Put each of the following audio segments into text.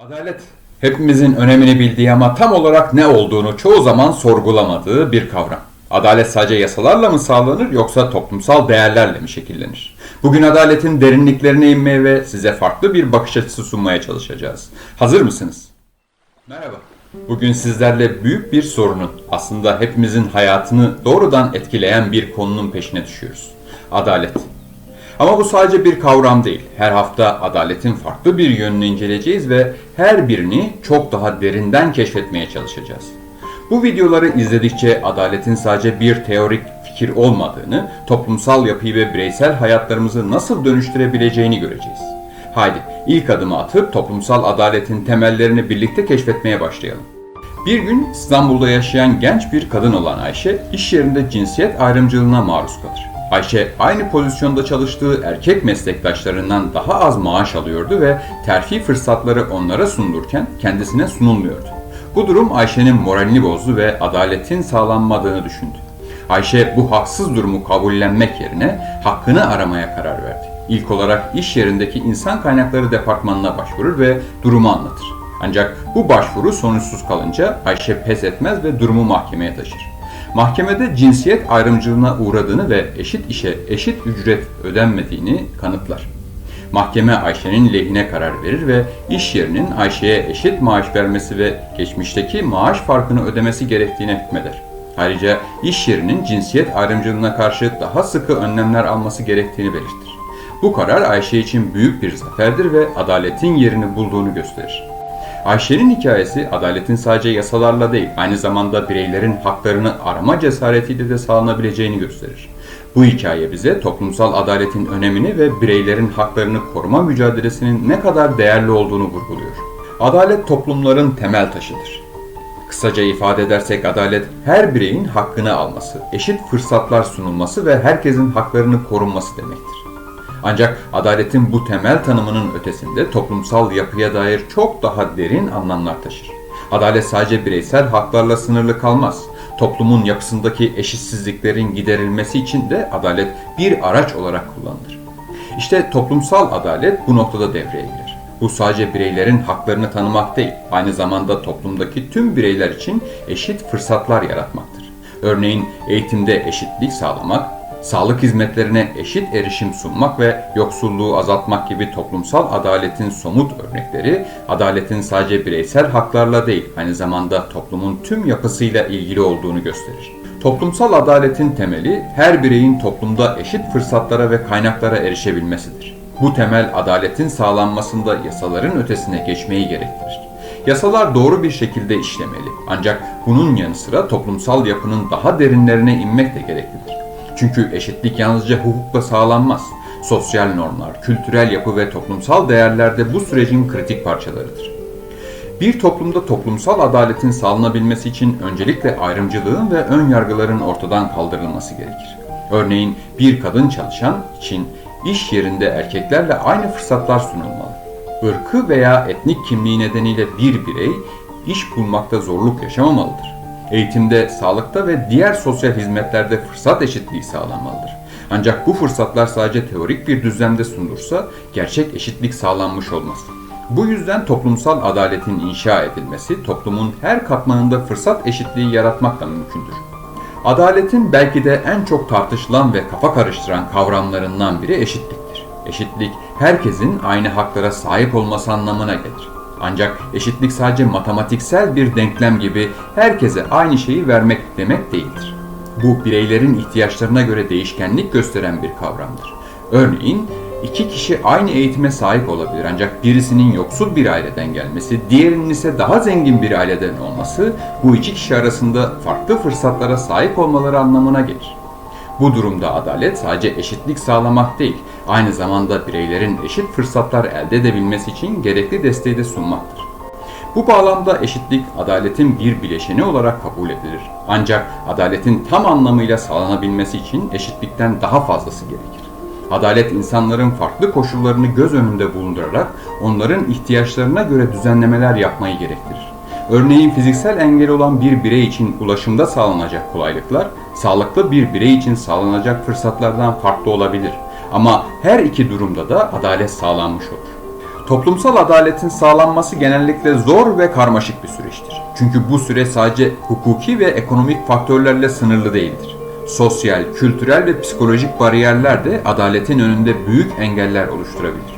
Adalet hepimizin önemini bildiği ama tam olarak ne olduğunu çoğu zaman sorgulamadığı bir kavram. Adalet sadece yasalarla mı sağlanır yoksa toplumsal değerlerle mi şekillenir? Bugün adaletin derinliklerine inmeye ve size farklı bir bakış açısı sunmaya çalışacağız. Hazır mısınız? Merhaba. Bugün sizlerle büyük bir sorunun, aslında hepimizin hayatını doğrudan etkileyen bir konunun peşine düşüyoruz. Adalet. Ama bu sadece bir kavram değil. Her hafta adaletin farklı bir yönünü inceleyeceğiz ve her birini çok daha derinden keşfetmeye çalışacağız. Bu videoları izledikçe adaletin sadece bir teorik fikir olmadığını, toplumsal yapıyı ve bireysel hayatlarımızı nasıl dönüştürebileceğini göreceğiz. Haydi ilk adımı atıp toplumsal adaletin temellerini birlikte keşfetmeye başlayalım. Bir gün İstanbul'da yaşayan genç bir kadın olan Ayşe, iş yerinde cinsiyet ayrımcılığına maruz kalır. Ayşe aynı pozisyonda çalıştığı erkek meslektaşlarından daha az maaş alıyordu ve terfi fırsatları onlara sunulurken kendisine sunulmuyordu. Bu durum Ayşe'nin moralini bozdu ve adaletin sağlanmadığını düşündü. Ayşe bu haksız durumu kabullenmek yerine hakkını aramaya karar verdi. İlk olarak iş yerindeki insan kaynakları departmanına başvurur ve durumu anlatır. Ancak bu başvuru sonuçsuz kalınca Ayşe pes etmez ve durumu mahkemeye taşır. Mahkemede cinsiyet ayrımcılığına uğradığını ve eşit işe eşit ücret ödenmediğini kanıtlar. Mahkeme Ayşe'nin lehine karar verir ve iş yerinin Ayşe'ye eşit maaş vermesi ve geçmişteki maaş farkını ödemesi gerektiğine hükmeder. Ayrıca iş yerinin cinsiyet ayrımcılığına karşı daha sıkı önlemler alması gerektiğini belirtir. Bu karar Ayşe için büyük bir zaferdir ve adaletin yerini bulduğunu gösterir. Ayşe'nin hikayesi adaletin sadece yasalarla değil, aynı zamanda bireylerin haklarını arama cesaretiyle de sağlanabileceğini gösterir. Bu hikaye bize toplumsal adaletin önemini ve bireylerin haklarını koruma mücadelesinin ne kadar değerli olduğunu vurguluyor. Adalet toplumların temel taşıdır. Kısaca ifade edersek adalet her bireyin hakkını alması, eşit fırsatlar sunulması ve herkesin haklarını korunması demektir. Ancak adaletin bu temel tanımının ötesinde toplumsal yapıya dair çok daha derin anlamlar taşır. Adalet sadece bireysel haklarla sınırlı kalmaz. Toplumun yapısındaki eşitsizliklerin giderilmesi için de adalet bir araç olarak kullanılır. İşte toplumsal adalet bu noktada devreye girer. Bu sadece bireylerin haklarını tanımak değil, aynı zamanda toplumdaki tüm bireyler için eşit fırsatlar yaratmaktır. Örneğin eğitimde eşitlik sağlamak, sağlık hizmetlerine eşit erişim sunmak ve yoksulluğu azaltmak gibi toplumsal adaletin somut örnekleri, adaletin sadece bireysel haklarla değil, aynı zamanda toplumun tüm yapısıyla ilgili olduğunu gösterir. Toplumsal adaletin temeli, her bireyin toplumda eşit fırsatlara ve kaynaklara erişebilmesidir. Bu temel adaletin sağlanmasında yasaların ötesine geçmeyi gerektirir. Yasalar doğru bir şekilde işlemeli. Ancak bunun yanı sıra toplumsal yapının daha derinlerine inmek de gereklidir. Çünkü eşitlik yalnızca hukukla sağlanmaz. Sosyal normlar, kültürel yapı ve toplumsal değerler de bu sürecin kritik parçalarıdır. Bir toplumda toplumsal adaletin sağlanabilmesi için öncelikle ayrımcılığın ve ön yargıların ortadan kaldırılması gerekir. Örneğin bir kadın çalışan için iş yerinde erkeklerle aynı fırsatlar sunulmalı. Irkı veya etnik kimliği nedeniyle bir birey iş bulmakta zorluk yaşamamalıdır. Eğitimde, sağlıkta ve diğer sosyal hizmetlerde fırsat eşitliği sağlanmalıdır. Ancak bu fırsatlar sadece teorik bir düzlemde sunulursa gerçek eşitlik sağlanmış olmaz. Bu yüzden toplumsal adaletin inşa edilmesi toplumun her katmanında fırsat eşitliği yaratmakla mümkündür. Adaletin belki de en çok tartışılan ve kafa karıştıran kavramlarından biri eşitliktir. Eşitlik herkesin aynı haklara sahip olması anlamına gelir. Ancak eşitlik sadece matematiksel bir denklem gibi herkese aynı şeyi vermek demek değildir. Bu bireylerin ihtiyaçlarına göre değişkenlik gösteren bir kavramdır. Örneğin iki kişi aynı eğitime sahip olabilir ancak birisinin yoksul bir aileden gelmesi, diğerinin ise daha zengin bir aileden olması bu iki kişi arasında farklı fırsatlara sahip olmaları anlamına gelir. Bu durumda adalet sadece eşitlik sağlamak değil, aynı zamanda bireylerin eşit fırsatlar elde edebilmesi için gerekli desteği de sunmaktır. Bu bağlamda eşitlik adaletin bir bileşeni olarak kabul edilir. Ancak adaletin tam anlamıyla sağlanabilmesi için eşitlikten daha fazlası gerekir. Adalet insanların farklı koşullarını göz önünde bulundurarak onların ihtiyaçlarına göre düzenlemeler yapmayı gerektirir. Örneğin fiziksel engel olan bir birey için ulaşımda sağlanacak kolaylıklar, sağlıklı bir birey için sağlanacak fırsatlardan farklı olabilir. Ama her iki durumda da adalet sağlanmış olur. Toplumsal adaletin sağlanması genellikle zor ve karmaşık bir süreçtir. Çünkü bu süre sadece hukuki ve ekonomik faktörlerle sınırlı değildir. Sosyal, kültürel ve psikolojik bariyerler de adaletin önünde büyük engeller oluşturabilir.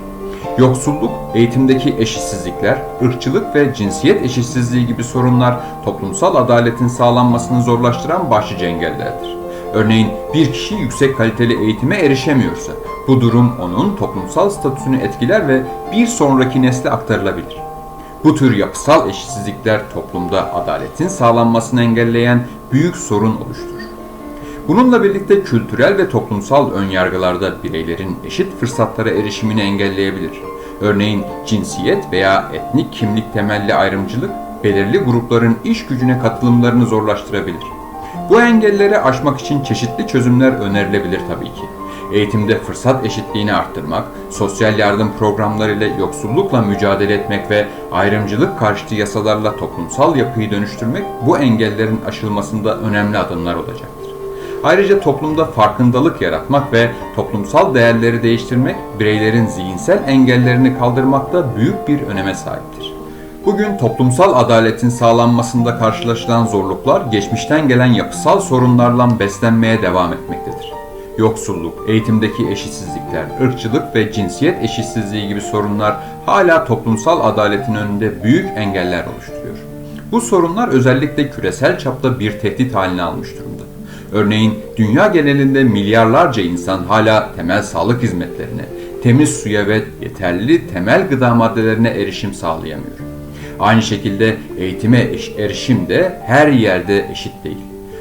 Yoksulluk, eğitimdeki eşitsizlikler, ırkçılık ve cinsiyet eşitsizliği gibi sorunlar toplumsal adaletin sağlanmasını zorlaştıran başlıca engellerdir. Örneğin bir kişi yüksek kaliteli eğitime erişemiyorsa, bu durum onun toplumsal statüsünü etkiler ve bir sonraki nesle aktarılabilir. Bu tür yapısal eşitsizlikler toplumda adaletin sağlanmasını engelleyen büyük sorun oluşturur. Bununla birlikte kültürel ve toplumsal önyargılarda bireylerin eşit fırsatlara erişimini engelleyebilir. Örneğin cinsiyet veya etnik kimlik temelli ayrımcılık belirli grupların iş gücüne katılımlarını zorlaştırabilir. Bu engelleri aşmak için çeşitli çözümler önerilebilir tabii ki. Eğitimde fırsat eşitliğini arttırmak, sosyal yardım programları ile yoksullukla mücadele etmek ve ayrımcılık karşıtı yasalarla toplumsal yapıyı dönüştürmek bu engellerin aşılmasında önemli adımlar olacaktır. Ayrıca toplumda farkındalık yaratmak ve toplumsal değerleri değiştirmek bireylerin zihinsel engellerini kaldırmakta büyük bir öneme sahiptir. Bugün toplumsal adaletin sağlanmasında karşılaşılan zorluklar geçmişten gelen yapısal sorunlarla beslenmeye devam etmektedir. Yoksulluk, eğitimdeki eşitsizlikler, ırkçılık ve cinsiyet eşitsizliği gibi sorunlar hala toplumsal adaletin önünde büyük engeller oluşturuyor. Bu sorunlar özellikle küresel çapta bir tehdit haline almış durumda. Örneğin dünya genelinde milyarlarca insan hala temel sağlık hizmetlerine, temiz suya ve yeterli temel gıda maddelerine erişim sağlayamıyor. Aynı şekilde eğitime erişim de her yerde eşit değil.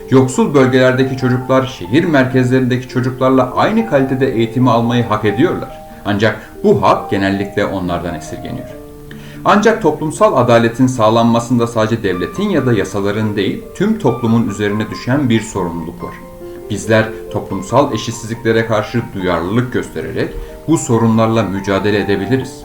Yoksul bölgelerdeki çocuklar şehir merkezlerindeki çocuklarla aynı kalitede eğitimi almayı hak ediyorlar. Ancak bu hak genellikle onlardan esirgeniyor. Ancak toplumsal adaletin sağlanmasında sadece devletin ya da yasaların değil, tüm toplumun üzerine düşen bir sorumluluk var. Bizler toplumsal eşitsizliklere karşı duyarlılık göstererek bu sorunlarla mücadele edebiliriz.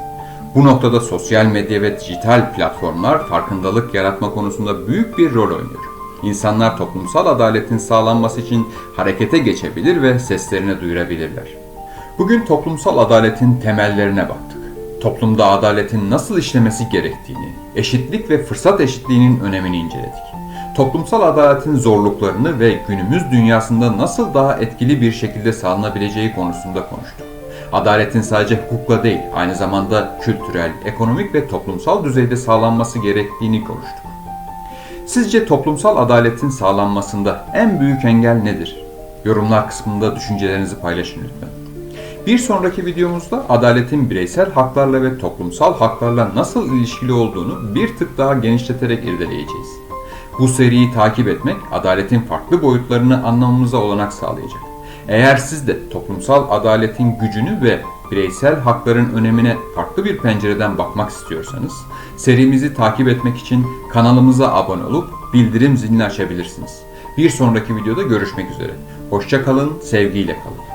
Bu noktada sosyal medya ve dijital platformlar farkındalık yaratma konusunda büyük bir rol oynuyor. İnsanlar toplumsal adaletin sağlanması için harekete geçebilir ve seslerini duyurabilirler. Bugün toplumsal adaletin temellerine baktık. Toplumda adaletin nasıl işlemesi gerektiğini, eşitlik ve fırsat eşitliğinin önemini inceledik. Toplumsal adaletin zorluklarını ve günümüz dünyasında nasıl daha etkili bir şekilde sağlanabileceği konusunda konuştuk. Adaletin sadece hukukla değil, aynı zamanda kültürel, ekonomik ve toplumsal düzeyde sağlanması gerektiğini konuştuk. Sizce toplumsal adaletin sağlanmasında en büyük engel nedir? Yorumlar kısmında düşüncelerinizi paylaşın lütfen. Bir sonraki videomuzda adaletin bireysel haklarla ve toplumsal haklarla nasıl ilişkili olduğunu bir tık daha genişleterek irdeleyeceğiz. Bu seriyi takip etmek adaletin farklı boyutlarını anlamamıza olanak sağlayacak. Eğer siz de toplumsal adaletin gücünü ve bireysel hakların önemine farklı bir pencereden bakmak istiyorsanız, serimizi takip etmek için kanalımıza abone olup bildirim zilini açabilirsiniz. Bir sonraki videoda görüşmek üzere. Hoşça kalın, sevgiyle kalın.